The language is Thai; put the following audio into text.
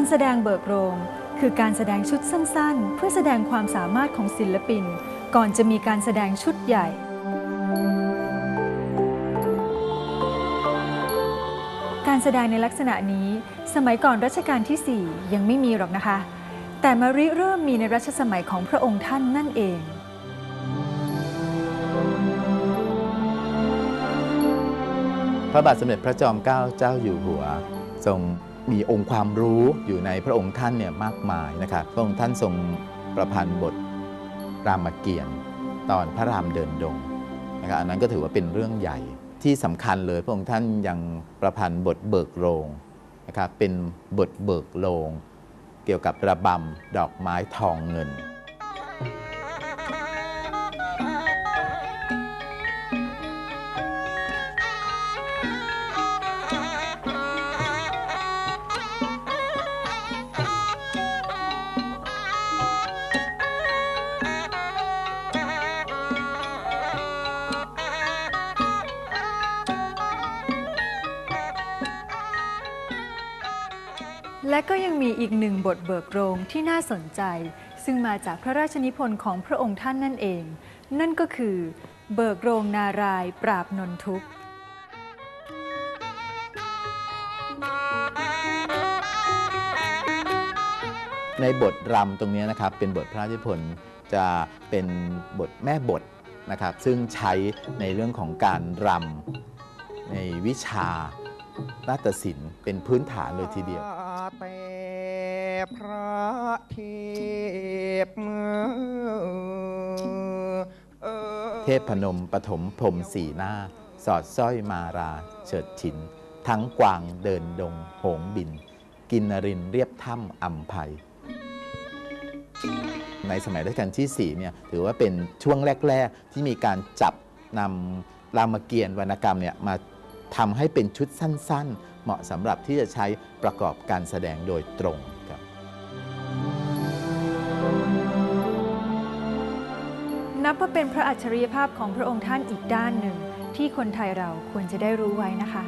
การแสดงเบิกโรง คือการแสดงชุดสั้นๆ เพื่อแสดงความสามารถของศิลปิน ก่อนจะมีการแสดงชุดใหญ่ การแสดงในลักษณะนี้ สมัยก่อนรัชกาลที่ 4 ยังไม่มีหรอกนะคะ แต่มาริเริ่มมีในรัชสมัยของพระองค์ท่านนั่นเองพระบาทสมเด็จพระจอมเกล้าเจ้าอยู่หัว ทรง มีองค์ความรู้อยู่ในพระองค์ท่านเนี่ยมากมายนะครับพระองค์ท่านทรงประพันธ์บทรามเกียรติ์ตอนพระรามเดินดงนะครับอันนั้นก็ถือว่าเป็นเรื่องใหญ่ที่สำคัญเลยพระองค์ท่านยังประพันธ์บทเบิกโรงนะครับเป็นบทเบิกโรงเกี่ยวกับระบำดอกไม้ทองเงิน และก็ยังมีอีกหนึ่งบทเบิกโรงที่น่าสนใจ ซึ่งมาจากพระราชนิพนธ์ของพระองค์ท่านนั่นเอง นั่นก็คือ เบิกโรงนารายปราบนนทุกข์ในบทรำตรงนี้นะครับเป็นบทพระราชนิพนธ์จะเป็นบทแม่บทนะครับ ซึ่งใช้ในเรื่องของการรำในวิชานาฏศิลป์เป็นพื้นฐานเลยทีเดียว พระเทพเทพพนมปฐมพรมสีหน้า สอดสร้อยมาราเฉิดฉิน ทั้งกวางเดินดงโหงบิน กินรินเรียบถ้ำอัมภัยในสมัยรัชกาลที่4เนี่ยถือว่าเป็นช่วงแรก ๆ ที่มีการจับนำรามเกียรติ์วรรณกรรมเนี่ยมาทำให้เป็นชุดสั้น ๆ เหมาะสำหรับที่จะใช้ประกอบการแสดงโดยตรง นับว่าเป็นพระอัจฉริยภาพของพระองค์ท่านอีกด้านหนึ่ง ที่คนไทยเราควรจะได้รู้ไว้นะคะ